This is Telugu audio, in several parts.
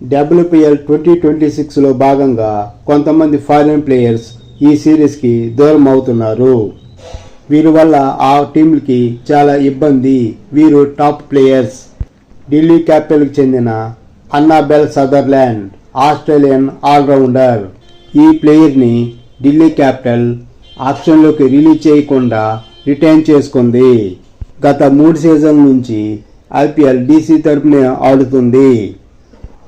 డబ్ల్యూపీఎల్ ట్వంటీ ట్వంటీ సిక్స్లో భాగంగా కొంతమంది ఫారిన్ ప్లేయర్స్ ఈ సిరీస్కి దూరం అవుతున్నారు వీరి వల్ల ఆ టీంలకి చాలా ఇబ్బంది. వీరు టాప్ ప్లేయర్స్ ఢిల్లీ క్యాపిటల్కి చెందిన అన్నాబెల్ సదర్లాండ్ ఆస్ట్రేలియన్ ఆల్రౌండర్ ఈ ప్లేయర్ని ఢిల్లీ క్యాపిటల్ ఆప్షన్లోకి రిలీజ్ చేయకుండా రిటైన్ చేసుకుంది. గత మూడు సీజన్ నుంచి ఐపీఎల్ డీసీ తరపునే ఆడుతుంది.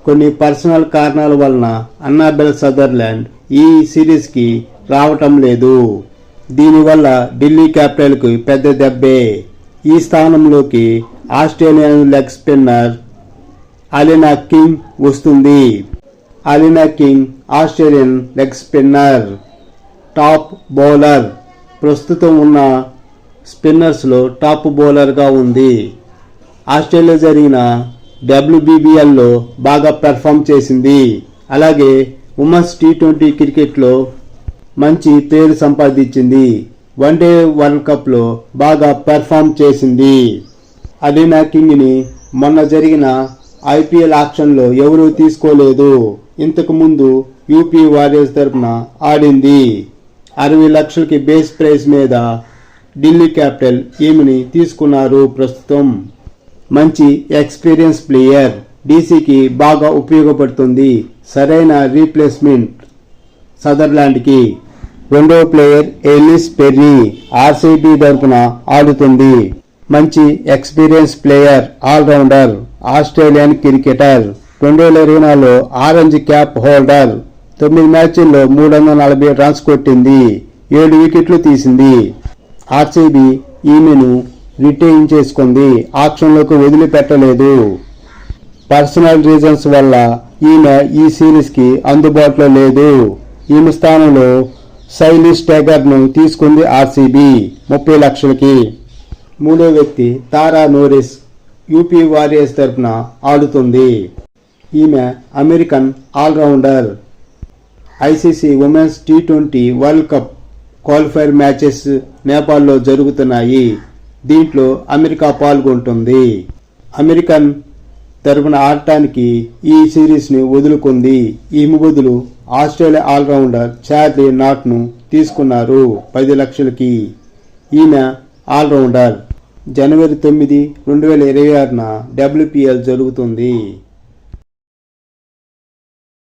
కొన్ని పర్సనల్ కారణాల వలన అన్నాబెల్ సదర్లాండ్ ఈ సిరీస్కి రావటం లేదు. దీనివల్ల ఢిల్లీ క్యాపిటల్కి పెద్ద దెబ్బే. ఈ స్థానంలోకి Australian leg spinner Alana King వస్తుంది. Alana King Australian leg spinner top bowler. ప్రస్తుతం ఉన్న స్పిన్నర్స్లో టాప్ బౌలర్గా ఉంది. ఆస్ట్రేలియా జరిగిన డబ్ల్యూబీబీఎల్లో బాగా పెర్ఫామ్ చేసింది. అలాగే ఉమెన్స్ టీ ట్వంటీ క్రికెట్లో మంచి పేరు సంపాదించింది. వన్డే వరల్డ్ కప్లో బాగా పెర్ఫామ్ చేసింది. అలీనా కింగ్ని మొన్న జరిగిన ఐపీఎల్ ఆక్షన్లో ఎవరూ తీసుకోలేదు. ఇంతకు ముందు యూపీ వారియర్స్ తరపున ఆడింది. అరవై లక్షలకి బేస్ ప్రైస్ మీద ఢిల్లీ క్యాపిటల్ ఈమెని తీసుకున్నారు ప్రస్తుతం? మంచి ఎక్స్పీరియన్స్ ప్లేయర్. డీసీకి బాగా ఉపయోగపడుతుంది. సరైన రీప్లేస్మెంట్ సదర్లాండ్కి. రెండో ప్లేయర్ ఎలిస్ పెర్రీ ఆర్సీబీ తరపున ఆడుతుంది. మంచి experience player allrounder Australian cricketer. రెండు వేల ఇరవై నాలుగులో ఆరెంజ్ క్యాప్ హోల్డర్. తొమ్మిది మ్యాచ్ల్లో మూడు వందల నలభై రన్స్ కొట్టింది. ఏడు వికెట్లు తీసింది. ఆర్సీబీ ఈమెను రిటైన్ చేసుకుంది. ఆక్షన్లోకి వదిలిపెట్టలేదు. పర్సనల్ రీజన్స్ వల్ల ఈమె ఈ సిరీస్కి అందుబాటులో లేదు. ఈమె స్థానంలో శైలిష్ స్టేగర్ను తీసుకుంది ఆర్సీబీ ముప్పై లక్షలకి. మూడో వ్యక్తి తారా నోరిస్ యూపీ వారియర్స్ తరపున ఆడుతుంది. ఈమె American allrounder. ICC women's T twenty world cup qualifier matches నేపాల్లో జరుగుతున్నాయి. దీంట్లో అమెరికా పాల్గొంటుంది. అమెరికన్ తరపున ఆడటానికి ఈ సిరీస్ని వదులుకుంది. ఈమె బదులు ఆస్ట్రేలియా ఆల్రౌండర్ చార్లీ నాట్ను తీసుకున్నారు పది లక్షలకి. ఈమె ఆల్రౌండర్. జనవరి తొమ్మిది రెండు వేల ఇరవై ఆరున డబ్ల్యూపీఎల్ జరుగుతుంది.